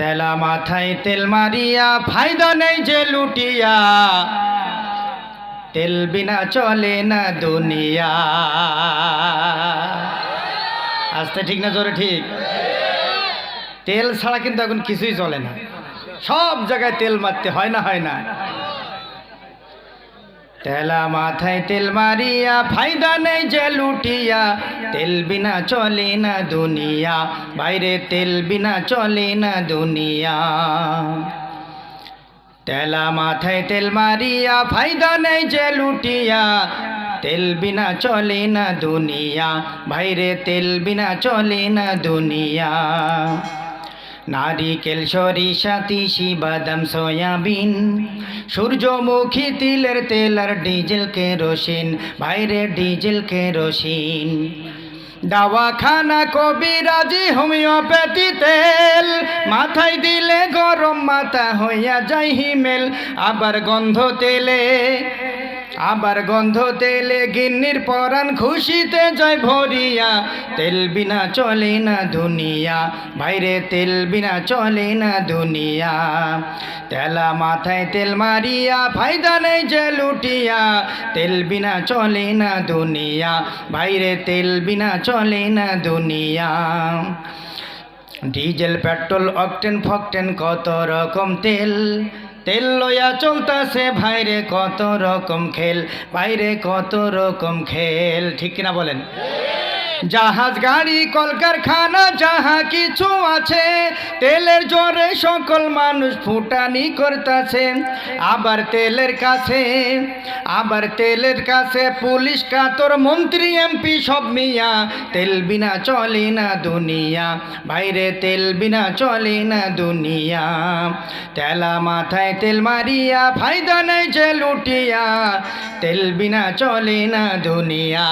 তেলা মাথায় তেল মারিয়া, ফায়দা নেই যে লুটিয়া। তেল বিনা চলে না দুনিয়া। আসতে ঠিক না জোরে ঠিক? তেল ছাড়া কিন্তু এখন কিছুই চলে না। সব জায়গায় তেল মারতে হয় না হয় না। তেলা মাথায় তেল মারিয়া, ফায়দা নেই যে লুটিয়া। তেল বিনা চলে না দুনিয়া, বাইরে তেল বিনা চলে না দুনিয়া। তেলা মাথায় তেল মারিয়া, ফায়দা নেই যে লুটিয়া। তেল বিনা চলে না দুনিয়া, বাইরে তেল বিনা চলে না দুনিয়া। নারিকেল সরিষা, তিসি বাদাম, সয়াবিন। সূর্যমুখী তিলের তেল আর ডিজেল কেরোসিন, বাইরে ডিজেল কেরোসিন। দাওয়াখানা কবিরাজি হোমিওপ্যাথি তেল। মাথায় দিলে গরম, মাথা হইয়া যায় হিমেল, আবার গন্ধ তেলে। আবার গন্ধ তেলে গিন্নির পরাণ খুশিতে জয় ভরিয়া। তেল বিনা চলে না দুনিয়া বাইরে তেল বিনা চলে না দুনিয়া। তেলা মাথায় তেল মারিয়া, ফায়দা নেই যে লুটিয়া। তেল বিনা চলে না দুনিয়া বাইরে তেল বিনা চলে না দুনিয়া। ডিজেল, পেট্রোল, অকটেন, ফকটেন কত রকম তেল। তেল লয়া চলতাছে ভাইরে কত রকম খেল বাইরে কত রকম খেল ঠিক কিনা বলেন? জাহাজ, গাড়ি, কলকারখানা, যাহা কিছু আছে, তেলের জোরে সকল মানুষ ফুটানি করতেছে। আবার তেলের কাছে, আবার তেলের কাছে পুলিশ, কাতর মন্ত্রী, এমপি সব মিয়া, তেল বিনা চলে না দুনিয়া, বাইরে তেল বিনা চলে না দুনিয়া। তেলা মাথায় তেল মারিয়া, ফায়দা নেই যে লুটিয়া, তেল বিনা চলে না দুনিয়া।